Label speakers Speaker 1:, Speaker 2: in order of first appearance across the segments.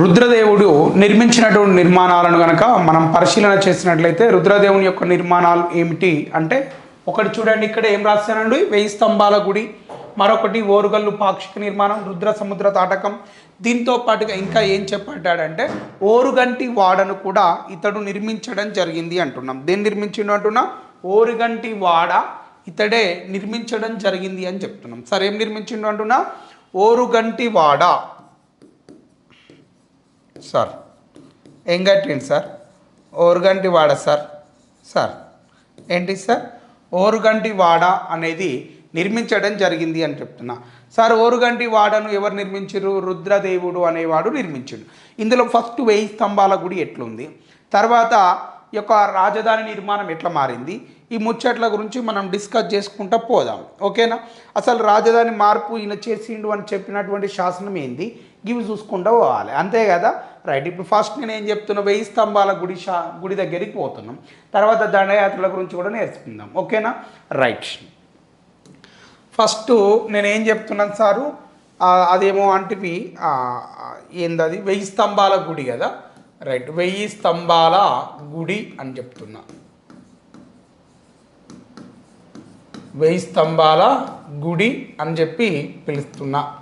Speaker 1: రుద్రదేవుడు నిర్మించినటువంటి నిర్మాణాలను కనుక మనం పరిశీలన చేసినట్లయితే రుద్రదేవుని యొక్క నిర్మాణాలు ఏమిటి అంటే ఒకటి చూడండి ఇక్కడ ఏం రాశానండి వెయ్యి స్తంభాల గుడి మరొకటి ఓరుగల్లు పాక్షిక నిర్మాణం రుద్ర సముద్ర తాటకం. దీంతో పాటుగా ఇంకా ఏం చెప్పాడంటే ఓరుగంటి వాడను కూడా ఇతడు నిర్మించడం జరిగింది అంటున్నాం. దేన్ని నిర్మించిండు అంటున్నా? ఓరుగంటి వాడ ఇతడే నిర్మించడం జరిగింది అని చెప్తున్నాం. సరే ఏం నిర్మించిండు అంటున్నా? ఓరుగంటి వాడ. సార్. ఏం కట్టిండు సార్ ఓరుగంటి వాడ సార్. సార్. ఏంటి సార్? ఓరుగంటి వాడ అనేది నిర్మించడం జరిగింది అని చెప్తున్నా. సార్ ఓరుగంటి వాడను ఎవరు నిర్మించారు రుద్రదేవుడు అనేవాడు నిర్మించాడు. ఇందులో ఫస్ట్ వెయ్యి స్తంభాల గుడి ఎట్లుంది? తర్వాత ఈ యొక్క రాజధాని నిర్మాణం ఎట్లా మారింది? ఈ ముచ్చట్ల గురించి మనం డిస్కస్ చేసుకుంటా పోదాం. ఓకేనా? అసలు రాజధాని మార్పు ఈయన చేసిండు అని చెప్పినటువంటి శాసనం ఏంది? ఇవి చూసుకుంటూ పోవాలి. అంతే కదా? రైట్. ఇప్పుడు ఫస్ట్ నేను ఏం చెప్తున్నా? వెయ్యి స్తంభాల గుడి షా గుడి దగ్గరికి పోతున్నాం. తర్వాత దండయాత్రల గురించి కూడా నేర్చుకుందాం. ఓకేనా? రైట్. ఫస్ట్ నేను ఏం చెప్తున్నాను సారు? అదేమో అంటివి ఏందది? వెయ్యి స్తంభాల గుడి కదా? రైట్. వెయ్యి స్తంభాల గుడి అని చెప్తున్నా. వెయ్యి స్తంభాల గుడి అని చెప్పి పిలుస్తున్నా.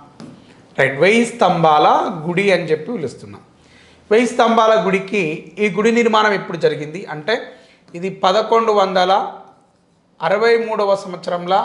Speaker 1: రైట్. వెయ్యి స్తంభాల గుడి అని చెప్పి పిలుస్తున్నాం. వెయ్యి స్తంభాల గుడికి ఈ గుడి నిర్మాణం ఎప్పుడు జరిగింది అంటే ఇది పదకొండు వందల అరవై మూడవ సంవత్సరంలో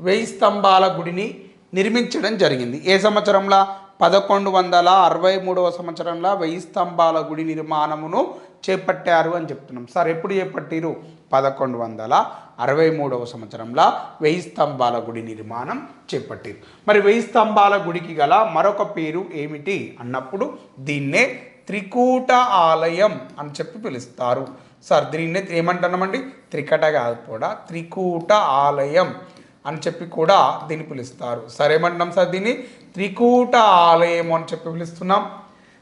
Speaker 1: వెయ్యి స్తంభాల గుడిని నిర్మించడం జరిగింది. ఏ సంవత్సరంలో? పదకొండు వందల అరవై మూడవ సంవత్సరంలో వెయ్యి స్తంభాల గుడి నిర్మాణమును చేపట్టారు అని చెప్తున్నాం. సార్ ఎప్పుడు చేపట్టిరు? పదకొండు వందల అరవై మూడవ సంవత్సరంలో వెయ్యి స్తంభాల గుడి నిర్మాణం చేపట్టిరు. మరి వెయ్యి స్తంభాల గుడికి గల మరొక పేరు ఏమిటి? అన్నప్పుడు దీన్నే త్రికూట ఆలయం అని చెప్పి పిలుస్తారు. సార్ దీన్నే ఏమంటున్నామండి? త్రికట కాదు కూడా త్రికూట ఆలయం అని చెప్పి కూడా దీన్ని పిలుస్తారు. సరేమంటున్నాం సార్ దీన్ని? త్రికూట ఆలయం అని చెప్పి పిలుస్తున్నాం.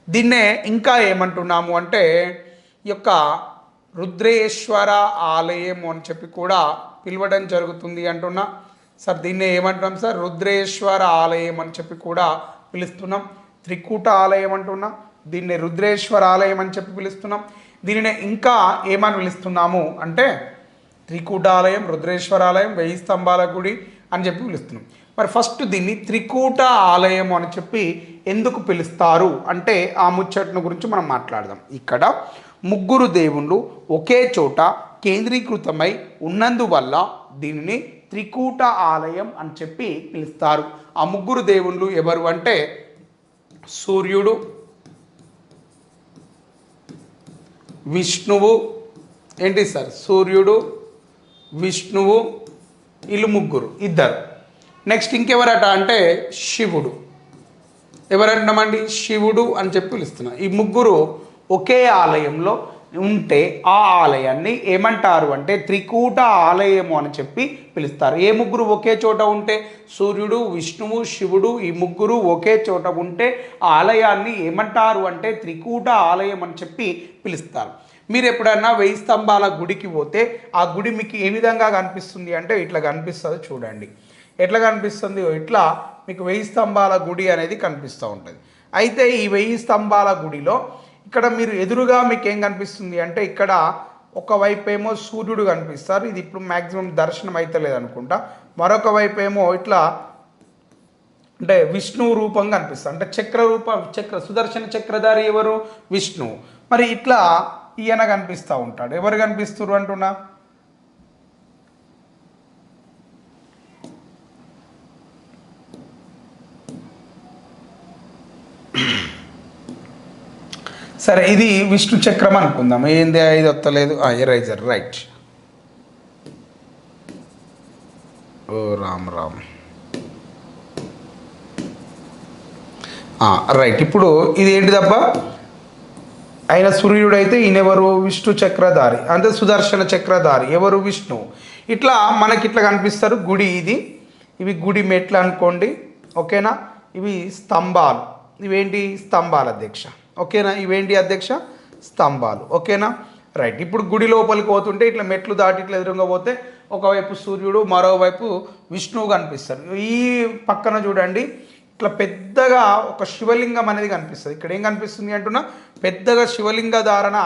Speaker 1: దీన్నే ఇంకా ఏమంటున్నాము అంటే ఈ యొక్క రుద్రేశ్వర ఆలయం అని చెప్పి కూడా పిలవడం జరుగుతుంది అంటున్నా. సార్ దీన్నే ఏమంటున్నాం సార్? రుద్రేశ్వర ఆలయం అని చెప్పి కూడా పిలుస్తున్నాం. త్రికూట ఆలయం అంటున్నా దీన్ని రుద్రేశ్వర ఆలయం అని చెప్పి పిలుస్తున్నాం. దీనిని ఇంకా ఏమని పిలుస్తున్నాము అంటే త్రికూటాలయం రుద్రేశ్వరాలయం వెయ్యి స్తంభాల గుడి అని చెప్పి పిలుస్తున్నాం. మరి ఫస్ట్ దీన్ని త్రికూట ఆలయం అని చెప్పి ఎందుకు పిలుస్తారు? అంటే ఆ ముచ్చట్ను గురించి మనం మాట్లాడదాం. ఇక్కడ ముగ్గురు దేవుళ్ళు ఒకే చోట కేంద్రీకృతమై ఉన్నందువల్ల దీనిని త్రికూట ఆలయం అని చెప్పి పిలుస్తారు. ఆ ముగ్గురు దేవుళ్ళు ఎవరు అంటే సూర్యుడు విష్ణువు ఏంటి సార్? సూర్యుడు విష్ణువు వీళ్ళు ముగ్గురు ఇద్దరు. నెక్స్ట్ ఇంకెవరట అంటే శివుడు. ఎవరంటామండి శివుడు అని చెప్పి పిలుస్తున్నాం. ఈ ముగ్గురు ఒకే ఆలయంలో ఉంటే ఆ ఆలయాన్ని ఏమంటారు అంటే త్రికూట ఆలయము అని చెప్పి పిలుస్తారు. ఏ ముగ్గురు ఒకే చోట ఉంటే? సూర్యుడు విష్ణువు శివుడు ఈ ముగ్గురు ఒకే చోట ఉంటే ఆ ఆలయాన్ని ఏమంటారు అంటే త్రికూట ఆలయం అని చెప్పి పిలుస్తారు. మీరు ఎప్పుడన్నా వెయ్యి స్తంభాల గుడికి పోతే ఆ గుడి మీకు ఏ విధంగా కనిపిస్తుంది అంటే ఇట్లా కనిపిస్తుంది చూడండి. ఎట్లా కనిపిస్తుంది? ఇట్లా మీకు వెయ్యి స్తంభాల గుడి అనేది కనిపిస్తూ ఉంటుంది. అయితే ఈ వెయ్యి స్తంభాల గుడిలో ఇక్కడ మీరు ఎదురుగా మీకు ఏం కనిపిస్తుంది అంటే ఇక్కడ ఒకవైపు ఏమో సూర్యుడు కనిపిస్తారు. ఇది ఇప్పుడు మ్యాక్సిమం దర్శనం అవుతలేదు అనుకుంటా. మరొక వైపు ఏమో ఇట్లా అంటే విష్ణువు రూపం కనిపిస్తుంది అంటే చక్ర రూపం చక్ర సుదర్శన చక్రధారి ఎవరు? విష్ణువు మరి ఇట్లా ఈయన కనిపిస్తూ ఉంటాడు. ఎవరు కనిపిస్తున్నారు అంటున్నా? సరే ఇది విష్ణు చక్రం అనుకుందాం. ఏంది? ఇది వస్తలేదు. ఎరైజర్. రైట్. ఓ రామ్ రామ్. రైట్. ఇప్పుడు ఇది ఏంటిదబ్బా ఆయన సూర్యుడు అయితే ఈయనెవరు? విష్ణు చక్రధారి. అంటే సుదర్శన చక్రధారి. ఎవరు? విష్ణు. ఇట్లా మనకి ఇట్లా కనిపిస్తారు. గుడి ఇది. ఇవి గుడి మెట్లు అనుకోండి. ఓకేనా? ఇవి స్తంభాలు. ఇవేంటి? స్తంభాల అధ్యక్ష. ఓకేనా? ఇవేంటి అధ్యక్ష స్తంభాలు. ఓకేనా? రైట్. ఇప్పుడు గుడి లోపలికి పోతుంటే ఇట్లా మెట్లు దాటి ఇట్లా ఎదురుగా పోతే ఒకవైపు సూర్యుడు మరోవైపు విష్ణువు కనిపిస్తారు. ఈ పక్కన చూడండి ఇట్లా పెద్దగా ఒక శివలింగం అనేది కనిపిస్తుంది. ఇక్కడ ఏం కనిపిస్తుంది అంటున్నా పెద్దగా శివలింగ ధారణ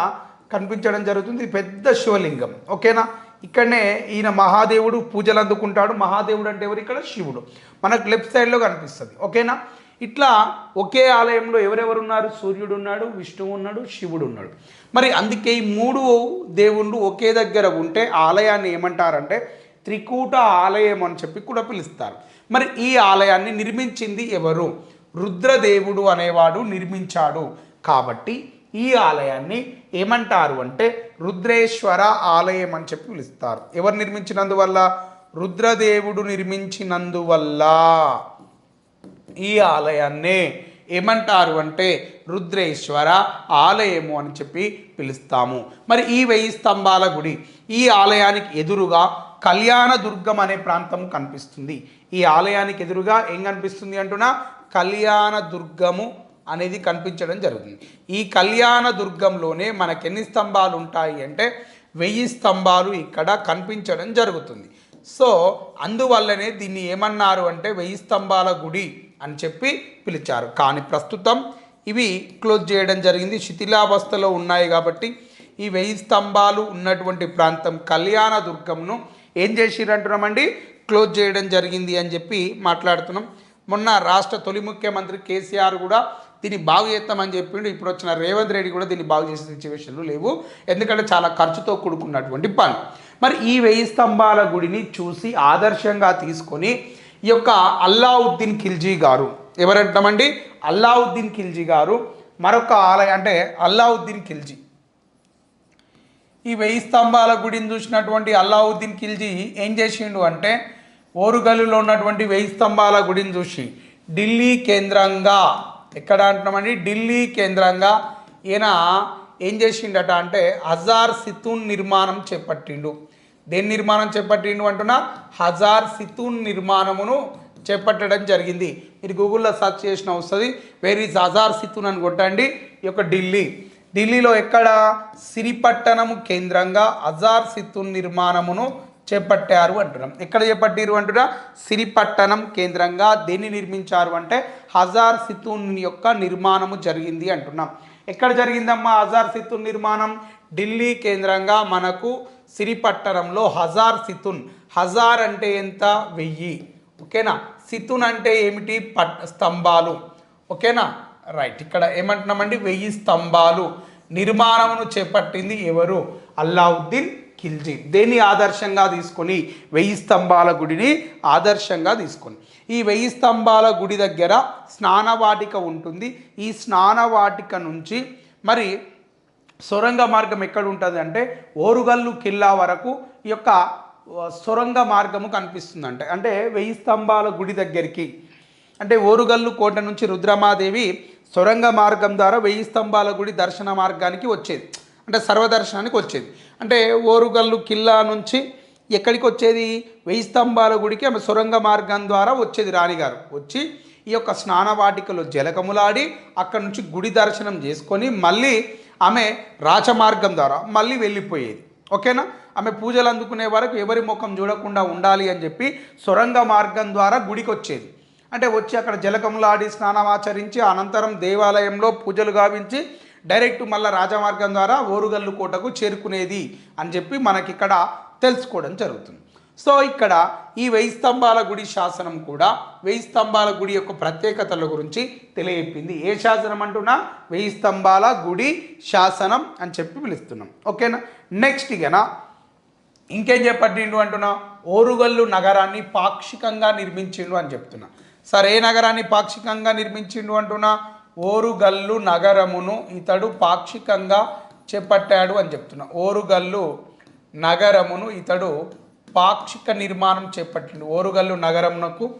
Speaker 1: కనిపించడం జరుగుతుంది. ఇది పెద్ద శివలింగం. ఓకేనా? ఇక్కడనే ఈయన మహాదేవుడు పూజలు అందుకుంటాడు. మహాదేవుడు అంటే ఎవరు? ఇక్కడ శివుడు. మనకు లెఫ్ట్ సైడ్లో కనిపిస్తుంది. ఓకేనా? ఇట్లా ఒకే ఆలయంలో ఎవరెవరు ఉన్నారు సూర్యుడు ఉన్నాడు విష్ణువు ఉన్నాడు శివుడు ఉన్నాడు మరి అందుకే ఈ మూడు దేవుళ్ళు ఒకే దగ్గర ఉంటే ఆలయాన్ని ఏమంటారంటే త్రికూట ఆలయం అని చెప్పి కూడా పిలుస్తారు. మరి ఈ ఆలయాన్ని నిర్మించింది ఎవరు? రుద్రదేవుడు అనేవాడు నిర్మించాడు. కాబట్టి ఈ ఆలయాన్ని ఏమంటారు అంటే రుద్రేశ్వర ఆలయం అని చెప్పి పిలుస్తారు. ఎవరు నిర్మించినందువల్ల? రుద్రదేవుడు నిర్మించినందువల్ల. ఈ ఆలయాన్నే ఏమంటారు అంటే రుద్రేశ్వర ఆలయము అని చెప్పి పిలుస్తాము. మరి ఈ వెయ్యి స్తంభాల గుడి ఈ ఆలయానికి ఎదురుగా కళ్యాణ దుర్గం అనే ప్రాంతం కనిపిస్తుంది. ఈ ఆలయానికి ఎదురుగా ఏం కనిపిస్తుంది అంటున్నా? కళ్యాణ దుర్గము అనేది కనిపించడం జరుగుతుంది. ఈ కళ్యాణ దుర్గంలోనే మనకి ఎన్ని స్తంభాలు ఉంటాయి అంటే వెయ్యి స్తంభాలు ఇక్కడ కనిపించడం జరుగుతుంది. సో అందువల్లనే దీన్ని ఏమన్నారు అంటే వెయ్యి స్తంభాల గుడి అని చెప్పి పిలిచారు. కానీ ప్రస్తుతం ఇవి క్లోజ్ చేయడం జరిగింది. శిథిలావస్థలో ఉన్నాయి కాబట్టి ఈ వెయ్యి స్తంభాలు ఉన్నటువంటి ప్రాంతం కళ్యాణ దుర్గంను ఏం చేసిరంటున్నామండి? క్లోజ్ చేయడం జరిగింది అని చెప్పి మాట్లాడుతున్నాం. మొన్న రాష్ట్ర తొలి ముఖ్యమంత్రి కేసీఆర్ కూడా దీన్ని బాగు చేస్తామని చెప్పిండు. ఇప్పుడు వచ్చిన రేవంత్ రెడ్డి కూడా దీన్ని బాగు చేసే సిచ్యువేషన్లు లేవు. ఎందుకంటే చాలా ఖర్చుతో కూడుకున్నటువంటి పని. మరి ఈ వెయ్యి స్తంభాల గుడిని చూసి ఆదర్శంగా తీసుకొని ఈ యొక్క అల్లావుద్దీన్ ఖిల్జీ గారు ఎవరంటామండి? అల్లావుద్దీన్ ఖిల్జీ గారు. మరొక ఆలయం అంటే అల్లావుద్దీన్ ఖిల్జీ. ఈ వెయ్యి స్తంభాల గుడిని చూసినటువంటి అల్లావుద్దీన్ ఖిల్జీ ఏం చేసిండు అంటే ఓరుగల్లులో ఉన్నటువంటి వెయ్యి స్తంభాల గుడిని చూసి ఢిల్లీ కేంద్రంగా ఎక్కడ అంటున్నామండి? ఢిల్లీ కేంద్రంగా ఈయన ఏం చేసిండట అంటే హజార్ సితున్ నిర్మాణం చేపట్టిండు. దేని నిర్మాణం చేపట్టిండు అంటున్నా? హజార్ సితూన్ నిర్మాణమును చేపట్టడం జరిగింది. మీరు గూగుల్లో సెర్చ్ చేసిన వస్తుంది వేర్ ఈజ్ హజార్ సితూన్ అని కొట్టండి. ఈ యొక్క ఢిల్లీ. ఢిల్లీలో ఎక్కడ? సిరిపట్టణము కేంద్రంగా హజార్ సితూన్ నిర్మాణమును చేపట్టారు అంటున్నాం. ఎక్కడ చేపట్టారు అంటున్నా? సిరిపట్టణం కేంద్రంగా దేన్ని నిర్మించారు అంటే హజార్ సితూన్ యొక్క నిర్మాణము జరిగింది అంటున్నాం. ఎక్కడ జరిగిందమ్మా హజార్ సితూన్ నిర్మాణం? ఢిల్లీ కేంద్రంగా మనకు సిరిపట్టణంలో హజార్ సితున్. హజార్ అంటే ఎంత? వెయ్యి. ఓకేనా? సితున్ అంటే ఏమిటి? పట్ స్తంభాలు. ఓకేనా? రైట్. ఇక్కడ ఏమంటున్నామండి? వెయ్యి స్తంభాలు. నిర్మాణమును చేపట్టింది ఎవరు? అల్లావుద్దీన్ ఖిల్జీ. దేన్ని ఆదర్శంగా తీసుకొని? వెయ్యి స్తంభాల గుడిని ఆదర్శంగా తీసుకొని. ఈ వెయ్యి స్తంభాల గుడి దగ్గర స్నానవాటిక ఉంటుంది. ఈ స్నానవాటిక నుంచి మరి సొరంగ మార్గం ఎక్కడ ఉంటుంది అంటే ఓరుగల్లు కిల్లా వరకు ఈ యొక్క సొరంగ మార్గము కనిపిస్తుంది అంటే వెయ్యి స్తంభాల గుడి దగ్గరికి. అంటే ఓరుగల్లు కోట నుంచి రుద్రమాదేవి సొరంగ మార్గం ద్వారా వెయ్యి స్తంభాల గుడి దర్శన మార్గానికి వచ్చేది. అంటే సర్వదర్శనానికి వచ్చేది. అంటే ఓరుగల్లు కిల్లా నుంచి ఎక్కడికి వచ్చేది? వెయ్యి స్తంభాల గుడికి ఆమె సొరంగ మార్గం ద్వారా వచ్చేది రాణిగారు. వచ్చి ఈ యొక్క స్నానవాటికలో జలకములాడి అక్కడ నుంచి గుడి దర్శనం చేసుకొని మళ్ళీ ఆమె రాచమార్గం ద్వారా మళ్ళీ వెళ్ళిపోయేది. ఓకేనా? ఆమె పూజలు అందుకునే వరకు ఎవరి ముఖం చూడకుండా ఉండాలి అని చెప్పి సొరంగ మార్గం ద్వారా గుడికి వచ్చేది అంటే వచ్చి అక్కడ జలకములాడి స్నానం ఆచరించి అనంతరం దేవాలయంలో పూజలు గావించి డైరెక్ట్ మళ్ళీ రాజమార్గం ద్వారా ఓరుగల్లు కోటకు చేరుకునేది అని చెప్పి మనకి ఇక్కడ తెలుసుకోవడం జరుగుతుంది. సో ఇక్కడ ఈ వెయ్యి స్తంభాల గుడి శాసనం కూడా వెయ్యి స్తంభాల గుడి యొక్క ప్రత్యేకతల గురించి తెలియపింది ఏ శాసనం అంటున్నా? వెయ్యి స్తంభాల గుడి శాసనం అని చెప్పి పిలుస్తున్నాం. ఓకేనా? నెక్స్ట్ ఇకనా ఇంకేం చెప్పట్టిండు అంటున్నా? ఓరుగల్లు నగరాన్ని పాక్షికంగా నిర్మించిండు అని చెప్తున్నా. సరే ఏ నగరాన్ని పాక్షికంగా నిర్మించిండు అంటున్నా? ఓరుగల్లు నగరమును ఇతడు పాక్షికంగా చేపట్టాడు అని చెప్తున్నా. ఓరుగల్లు నగరమును ఇతడు పాక్షిక నిర్మాణం చేపట్టిండు. ఓరుగల్లు నగరంనకు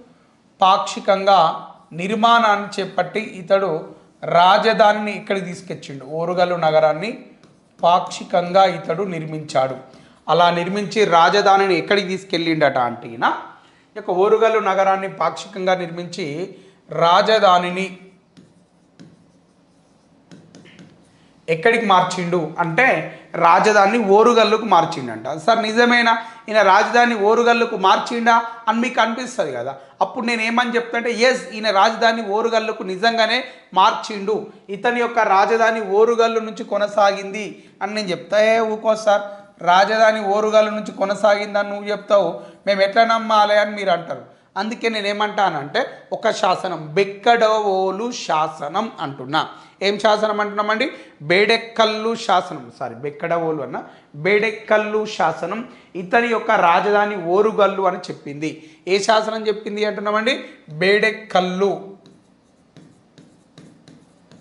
Speaker 1: పాక్షికంగా నిర్మాణాన్ని చేపట్టి ఇతడు రాజధానిని ఇక్కడికి తీసుకొచ్చిండు. ఓరుగల్లు నగరాన్ని పాక్షికంగా ఇతడు నిర్మించాడు. అలా నిర్మించి రాజధానిని ఎక్కడికి తీసుకెళ్ళిండట అంటే ఈయన? ఈ యొక్క ఓరుగల్లు నగరాన్ని పాక్షికంగా నిర్మించి రాజధానిని ఎక్కడికి మార్చిండు అంటే రాజధాని ఓరుగల్లుకు మార్చిండంట. సార్ నిజమేనా? ఈయన రాజధాని ఓరుగల్లుకు మార్చిండా అని మీకు అనిపిస్తుంది కదా? అప్పుడు నేను ఏమని చెప్తుంటే ఎస్ ఈయన రాజధాని ఓరుగల్లుకు నిజంగానే మార్చిండు. ఇతని యొక్క రాజధాని ఓరుగల్లు నుంచి కొనసాగింది అని నేను చెప్తా. ఏ ఊకో సార్ రాజధాని ఓరుగల్లు నుంచి కొనసాగిందని నువ్వు చెప్తావు. మేము ఎట్లా నమ్మాలి అని మీరు అంటారు. అందుకే నేను ఏమంటానంటే ఒక శాసనం బెక్కడవోలు శాసనం అంటున్నా. ఏం శాసనం అంటున్నామండి? బేడెక్కల్లు శాసనం సారీ బెక్కడవోలు అన్న. బేడెక్కల్లు శాసనం ఇతని యొక్క రాజధాని ఓరుగల్లు అని చెప్పింది. ఏ శాసనం చెప్పింది అంటున్నామండి? బేడెక్కల్లు.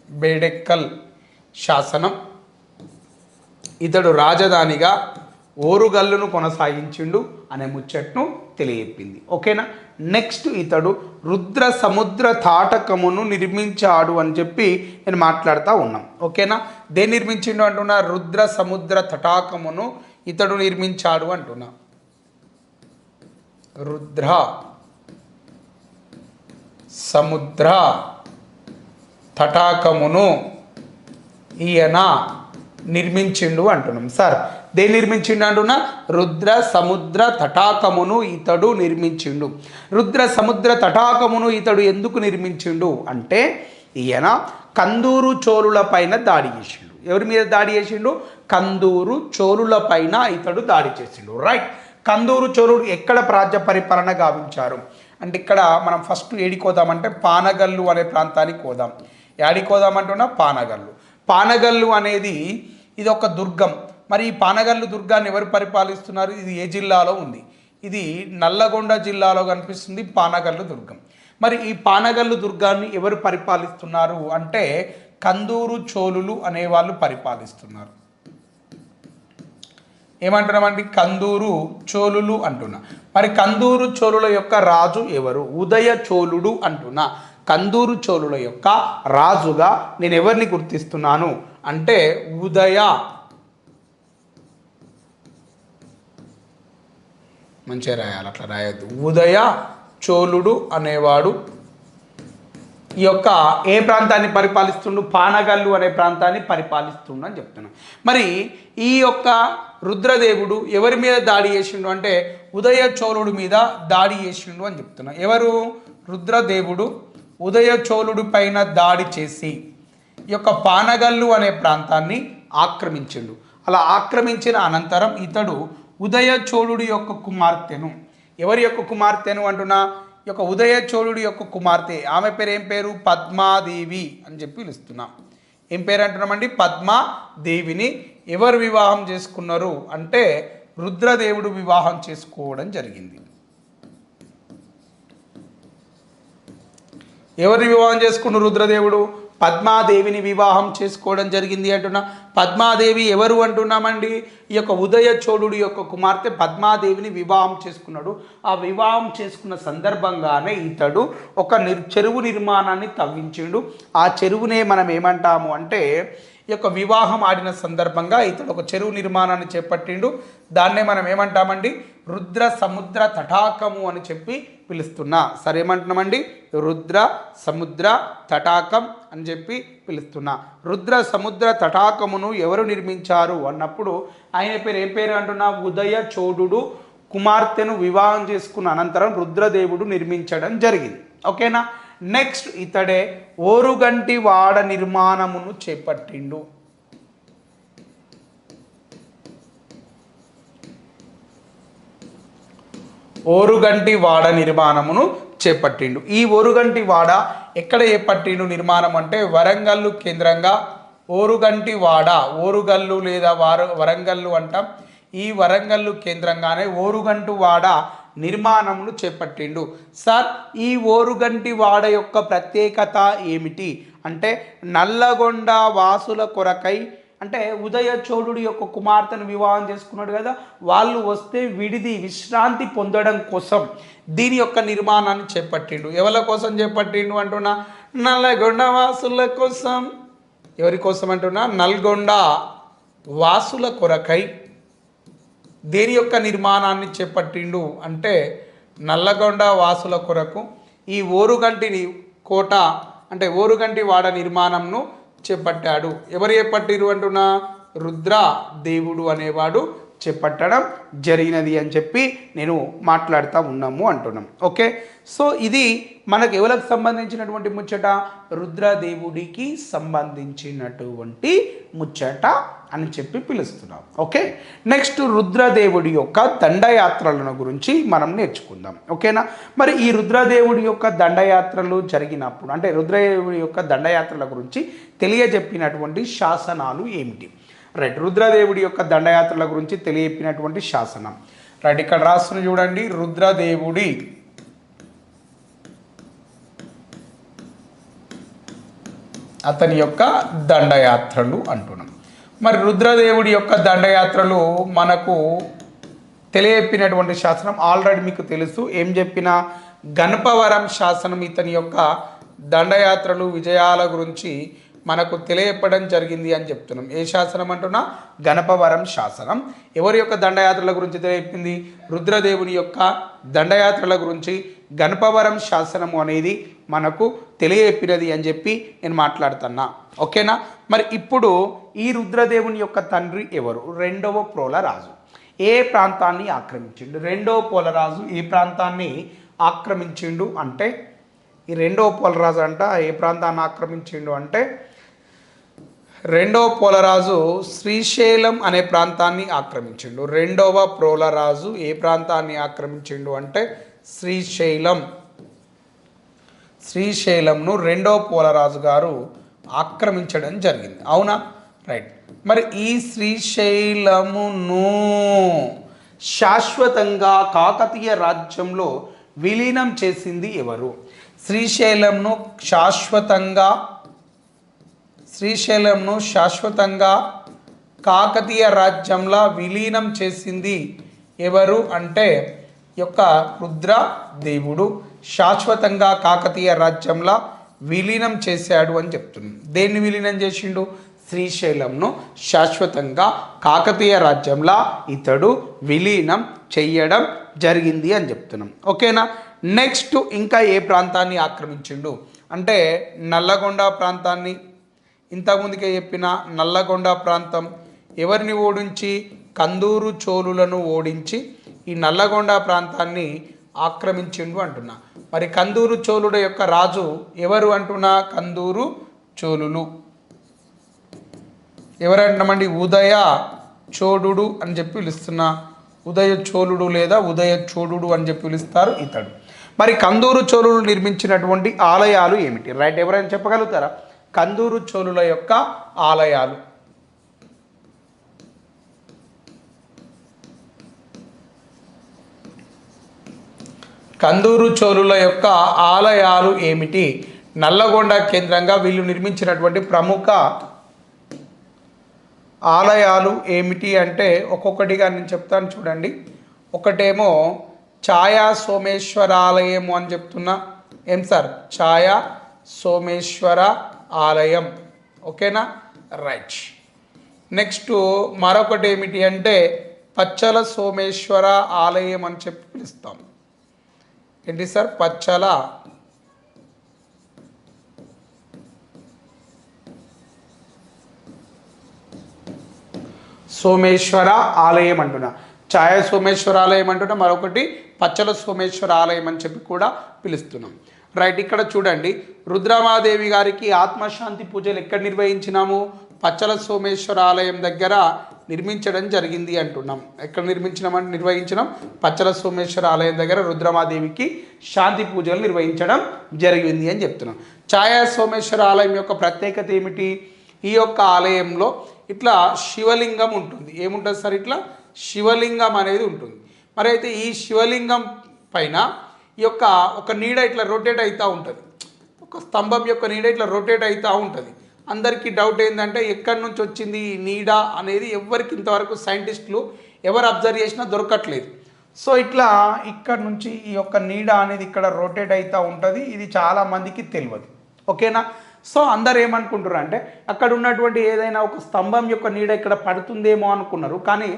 Speaker 1: బేడెక్కల్ శాసనం. ఇతడు రాజధానిగా ఓరుగల్లును కొనసాగించిండు అనే ముచ్చట్ను తెలియజెప్పింది. ఓకేనా? నెక్స్ట్ ఇతడు రుద్ర సముద్ర తాటకమును నిర్మించాడు అని చెప్పి నేను మాట్లాడుతూ ఉన్నాం. ఓకేనా? దేని నిర్మించిండు అంటున్నా? రుద్ర సముద్ర తటాకమును ఇతడు నిర్మించాడు అంటున్నా. రుద్ర సముద్ర తటాకమును ఈయన నిర్మించిండు అంటున్నాం. సార్ దేని నిర్మించిండు అంటున్నా? రుద్ర సముద్ర తటాకమును ఇతడు నిర్మించిండు. రుద్ర సముద్ర తటాకమును ఇతడు ఎందుకు నిర్మించిండు? అంటే ఈయన కందూరు చోళుల పైన దాడి చేసిండు. ఎవరి మీద దాడి చేసిండు? కందూరు చోళుల పైన ఇతడు దాడి చేసిండు. రైట్ కందూరు చోళుడు ఎక్కడ ప్రాజ్య పరిపాలన గావించారు? అంటే ఇక్కడ మనం ఫస్ట్ ఏడికోదామంటే పానగల్లు అనే ప్రాంతానికి పోదాం ఏడికోదామంటున్నా పానగల్లు. పానగల్లు అనేది ఇది ఒక దుర్గం. మరి ఈ పానగల్లు దుర్గాన్ని ఎవరు పరిపాలిస్తున్నారు? ఇది ఏ జిల్లాలో ఉంది? ఇది నల్లగొండ జిల్లాలో కనిపిస్తుంది పానగల్లు దుర్గం. మరి ఈ పానగల్లు దుర్గాన్ని ఎవరు పరిపాలిస్తున్నారు అంటే కందూరు చోళులు అనేవాళ్ళు పరిపాలిస్తున్నారు. ఏమంటున్నామండి? కందూరు చోళులు అంటున్నా. మరి కందూరు చోళుల యొక్క రాజు ఎవరు? ఉదయ చోళుడు అంటున్నా. కందూరు చోళుల యొక్క రాజుగా నేను ఎవరిని గుర్తిస్తున్నాను? అంటే ఉదయ మంచిగా రాయాలి అట్లా రాయొద్దు. ఉదయ చోళుడు అనేవాడు ఈ యొక్క ఏ ప్రాంతాన్ని పరిపాలిస్తుండు? పానగల్లు అనే ప్రాంతాన్ని పరిపాలిస్తుండు అని చెప్తున్నాను మరి ఈ యొక్క రుద్రదేవుడు ఎవరి మీద దాడి చేసిండు అంటే ఉదయ చోళుడు మీద దాడి చేసిండు అని చెప్తున్నాను ఎవరు? రుద్రదేవుడు ఉదయ చోళుడి పైన దాడి చేసి ఈ యొక్క పానగల్లు అనే ప్రాంతాన్ని ఆక్రమించిండు. అలా ఆక్రమించిన అనంతరం ఇతడు ఉదయ చోళుడి యొక్క కుమార్తెను. ఎవరి యొక్క కుమార్తెను అంటున్నా? ఈ యొక్క ఉదయ చోళుడి యొక్క కుమార్తె. ఆమె పేరు ఏం పేరు? పద్మాదేవి అని చెప్పి పిలుస్తున్నాం. ఏం పేరు అంటున్నామండి? పద్మాదేవిని. ఎవరు వివాహం చేసుకున్నారు? అంటే రుద్రదేవుడు వివాహం చేసుకోవడం జరిగింది. ఎవరిని వివాహం చేసుకున్నారు రుద్రదేవుడు? పద్మాదేవిని వివాహం చేసుకోవడం జరిగింది అంటున్నా. పద్మాదేవి ఎవరు అంటున్నామండి? ఈ యొక్క ఉదయ చోళుడి యొక్క కుమార్తె పద్మాదేవిని వివాహం చేసుకున్నాడు. ఆ వివాహం చేసుకున్న సందర్భంగానే ఇతడు ఒక నిర్ చెరువు నిర్మాణాన్ని తవ్వించిండు. ఆ చెరువునే మనం ఏమంటాము అంటే యొక్క వివాహం ఆడిన సందర్భంగా ఇతడు ఒక చెరువు నిర్మాణాన్ని చేపట్టిండు. దాన్నే మనం ఏమంటామండి? రుద్ర సముద్ర తటాకము అని చెప్పి పిలుస్తున్నా. సరే ఏమంటున్నామండి రుద్ర సముద్ర తటాకం అని చెప్పి పిలుస్తున్నా. రుద్ర సముద్ర తటాకమును ఎవరు నిర్మించారు అన్నప్పుడు ఆయన పేరు ఏం పేరు అంటున్నా? ఉదయ చోడుడు కుమార్తెను వివాహం చేసుకున్న అనంతరం రుద్రదేవుడు నిర్మించడం జరిగింది. ఓకేనా? నెక్స్ట్ ఇతడే ఓరుగంటి వాడ నిర్మాణమును చేపట్టిండు. ఓరుగంటి వాడ నిర్మాణమును చేపట్టిండు. ఈ ఓరుగంటి వాడ ఎక్కడ చేపట్టిండు నిర్మాణం అంటే వరంగల్లు కేంద్రంగా ఓరుగంటి వాడ ఓరుగల్లు లేదా వారు వరంగల్లు అంటాం. ఈ వరంగల్లు కేంద్రంగానే ఓరుగంటు వాడ నిర్మాణమును చేపట్టిండు. సార్ ఈ ఓరుగంటి వాడ యొక్క ప్రత్యేకత ఏమిటి? అంటే నల్లగొండ వాసుల కొరకై అంటే ఉదయ చోళుడి యొక్క కుమార్తెను వివాహం చేసుకున్నాడు కదా వాళ్ళు వస్తే విడిది విశ్రాంతి పొందడం కోసం దీని యొక్క నిర్మాణాన్ని చేపట్టిండు. ఎవరి కోసం చేపట్టిండు అంటున్నా? నల్లగొండ వాసుల కోసం. ఎవరి కోసం అంటున్నా? నల్గొండ వాసుల కొరకై. దేని యొక్క నిర్మాణాన్ని చేపట్టిండు అంటే నల్లగొండ వాసుల కొరకు ఈ ఓరుగంటిని కోట అంటే ఓరుగంటి వాడ నిర్మాణంను చేపట్టాడు. ఎవరు చేపట్టిరు అంటున్నా? రుద్ర దేవుడు అనేవాడు చేపట్టడం జరిగినది అని చెప్పి నేను మాట్లాడుతూ ఉన్నాము అంటున్నాం. ఓకే? సో ఇది మనకు ఎవరికి సంబంధించినటువంటి ముచ్చట? రుద్రదేవుడికి సంబంధించినటువంటి ముచ్చట అని చెప్పి పిలుస్తున్నాం. ఓకే? నెక్స్ట్ రుద్రదేవుడి యొక్క దండయాత్రలను గురించి మనం నేర్చుకుందాం. ఓకేనా? మరి ఈ రుద్రదేవుడి యొక్క దండయాత్రలు జరిగినప్పుడు అంటే రుద్రదేవుడి యొక్క దండయాత్రల గురించి తెలియజెప్పినటువంటి శాసనాలు ఏమిటి? రైట్. రుద్రదేవుడి యొక్క దండయాత్రల గురించి తెలియపినటువంటి శాసనం. రైట్ ఇక్కడ రాస్తున్న చూడండి రుద్రదేవుడి అతని యొక్క దండయాత్రలు అంటున్నాం. మరి రుద్రదేవుడి యొక్క దండయాత్రలు మనకు తెలియపినటువంటి శాసనం ఆల్రెడీ మీకు తెలుసు. ఏం చెప్పిన గణపవరం శాసనం ఇతని యొక్క దండయాత్రలు విజయాల గురించి మనకు తెలియపడం జరిగింది అని చెప్తున్నాం. ఏ శాసనం అంటున్నా? గణపవరం శాసనం. ఎవరి యొక్క దండయాత్రల గురించి తెలియపింది రుద్రదేవుని యొక్క దండయాత్రల గురించి గణపవరం శాసనము అనేది మనకు తెలియపినది అని చెప్పి నేను మాట్లాడుతున్నా. ఓకేనా? మరి ఇప్పుడు ఈ రుద్రదేవుని యొక్క తండ్రి ఎవరు? రెండవ ప్రోల రాజు. ఏ ప్రాంతాన్ని ఆక్రమించిండు? రెండవ పోలరాజు ఈ ప్రాంతాన్ని ఆక్రమించిండు అంటే ఈ రెండవ పోలరాజు అంట ఏ ప్రాంతాన్ని ఆక్రమించిండు అంటే రెండవ పోలరాజు శ్రీశైలం అనే ప్రాంతాన్ని ఆక్రమించిండు. రెండవ పోలరాజు ఏ ప్రాంతాన్ని ఆక్రమించిండు అంటే శ్రీశైలం. శ్రీశైలంను రెండవ పోలరాజు గారు ఆక్రమించడం జరిగింది. అవునా? రైట్. మరి ఈ శ్రీశైలమును శాశ్వతంగా కాకతీయ రాజ్యంలో విలీనం చేసింది ఎవరు? శ్రీశైలంను శాశ్వతంగా శ్రీశైలంను శాశ్వతంగా కాకతీయ రాజ్యంలా విలీనం చేసింది ఎవరు అంటే యొక్క రుద్ర దేవుడు. శాశ్వతంగా కాకతీయ రాజ్యంలా విలీనం చేశాడు అని చెప్తున్నాం దేన్ని విలీనం చేసిండు? శ్రీశైలంను శాశ్వతంగా కాకతీయ రాజ్యంలా ఇతడు విలీనం చెయ్యడం జరిగింది అని చెప్తున్నాం. ఓకేనా? నెక్స్ట్ ఇంకా ఏ ప్రాంతాన్ని ఆక్రమించిండు? అంటే నల్లగొండ ప్రాంతాన్ని ఇంతకుముందుకే చెప్పిన నల్లగొండ ప్రాంతం ఎవరిని ఓడించి? కందూరు చోళులను ఓడించి ఈ నల్లగొండ ప్రాంతాన్ని ఆక్రమించిండు అంటున్నా. మరి కందూరు చోళుడు యొక్క రాజు ఎవరు అంటున్నా? కందూరు చోళులు. ఎవరంటామండి? ఉదయ చోడుడు అని చెప్పి పిలుస్తున్నా. ఉదయ చోళుడు లేదా ఉదయ చోడుడు అని చెప్పి పిలుస్తారు ఇతడు. మరి కందూరు చోళులు నిర్మించినటువంటి ఆలయాలు ఏమిటి? రైట్ ఎవరైనా చెప్పగలుగుతారా? కందూరు చోళుల యొక్క ఆలయాలు. కందూరు చోళుల యొక్క ఆలయాలు ఏమిటి? నల్లగొండ కేంద్రంగా వీళ్ళు నిర్మించినటువంటి ప్రముఖ ఆలయాలు ఏమిటి అంటే ఒక్కొక్కటిగా నేను చెప్తాను చూడండి. ఒకటేమో ఛాయా సోమేశ్వర ఆలయము అని చెప్తున్నా. ఏం సార్? ఛాయా సోమేశ్వర ఆలయం. ఓకేనా? రైట్ నెక్స్ట్ మరొకటి ఏమిటి అంటే పచ్చల సోమేశ్వర ఆలయం అని చెప్పి పిలుస్తాం. ఏంటి సార్? పచ్చల సోమేశ్వర ఆలయం అంటున్నా. ఛాయ సోమేశ్వర ఆలయం అంటున్నా. మరొకటి పచ్చల సోమేశ్వర ఆలయం అని చెప్పి కూడా పిలుస్తున్నాం. రైట్ ఇక్కడ చూడండి. రుద్రమాదేవి గారికి ఆత్మశాంతి పూజలు ఎక్కడ నిర్వహించినాము? పచ్చల సోమేశ్వర ఆలయం దగ్గర నిర్మించడం జరిగింది అంటున్నాం. ఎక్కడ నిర్మించినామని నిర్వహించడం పచ్చల సోమేశ్వర ఆలయం దగ్గర రుద్రమాదేవికి శాంతి పూజలు నిర్వహించడం జరిగింది అని చెప్తున్నాం. ఛాయా సోమేశ్వర ఆలయం యొక్క ప్రత్యేకత ఏమిటి? ఈ యొక్క ఆలయంలో ఇట్లా శివలింగం ఉంటుంది. ఏముంటుంది సార్ ఇట్లా? శివలింగం అనేది ఉంటుంది. మరి అయితే ఈ శివలింగం పైన యొక్క ఒక నీడ ఇట్లా రొటేట్ అవుతూ ఉంటుంది. ఒక స్తంభం యొక్క నీడ ఇట్లా రొటేట్ అవుతూ ఉంటుంది. అందరికీ డౌట్ ఏంటంటే ఎక్కడి నుంచి వచ్చింది ఈ నీడ అనేది ఎవరికి ఇంతవరకు సైంటిస్టులు ఎవరు అబ్జర్వ్ చేసినా దొరకట్లేదు. సో ఇట్లా ఇక్కడ నుంచి ఈ యొక్క నీడ అనేది ఇక్కడ రొటేట్ అవుతూ ఉంటుంది. ఇది చాలా మందికి తెలియదు. ఓకేనా సో అందరు ఏమనుకుంటారు అంటే అక్కడ ఉన్నటువంటి ఏదైనా ఒక స్తంభం యొక్క నీడ ఇక్కడ పడుతుందేమో అనుకున్నారు. కానీ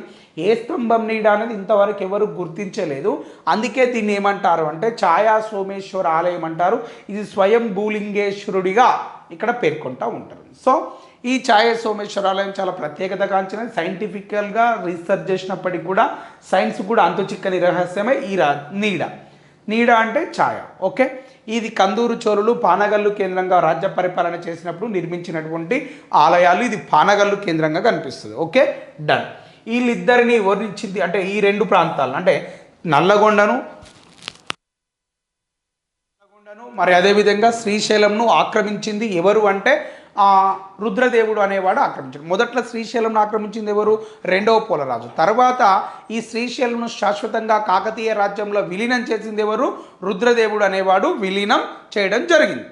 Speaker 1: ఏ స్తంభం నీడ అనేది ఇంతవరకు ఎవరు గుర్తించలేదు. అందుకే దీన్ని ఏమంటారు అంటే ఛాయా సోమేశ్వర ఆలయం అంటారు. ఇది స్వయం భూలింగేశ్వరుడిగా ఇక్కడ పేర్కొంటూ ఉంటారు. సో ఈ ఛాయ సోమేశ్వరాలయం చాలా ప్రత్యేకత కాంచినది సైంటిఫికల్గా రీసెర్చ్ చేసినప్పటికీ కూడా సైన్స్ కూడా అంతు చిక్కని రహస్యమే ఈ రా నీడ. నీడ అంటే ఛాయ ఓకే? ఇది కందూరు చోరులు పానగల్లు కేంద్రంగా రాజ్య పరిపాలన చేసినప్పుడు నిర్మించినటువంటి ఆలయాలు ఇది పానగల్లు కేంద్రంగా కనిపిస్తుంది ఓకే? డన్ వీళ్ళిద్దరిని వర్ణించింది అంటే ఈ రెండు ప్రాంతాలను అంటే నల్లగొండను నల్లగొండను మరి అదేవిధంగా శ్రీశైలంను ఆక్రమించింది ఎవరు అంటే రుద్రదేవుడు అనేవాడు ఆక్రమించాడు. మొదట్లో శ్రీశైలంను ఆక్రమించింది ఎవరు? రెండవ పోలరాజు. తర్వాత ఈ శ్రీశైలంను శాశ్వతంగా కాకతీయ రాజ్యంలో విలీనం చేసింది ఎవరు? రుద్రదేవుడు అనేవాడు విలీనం చేయడం జరిగింది.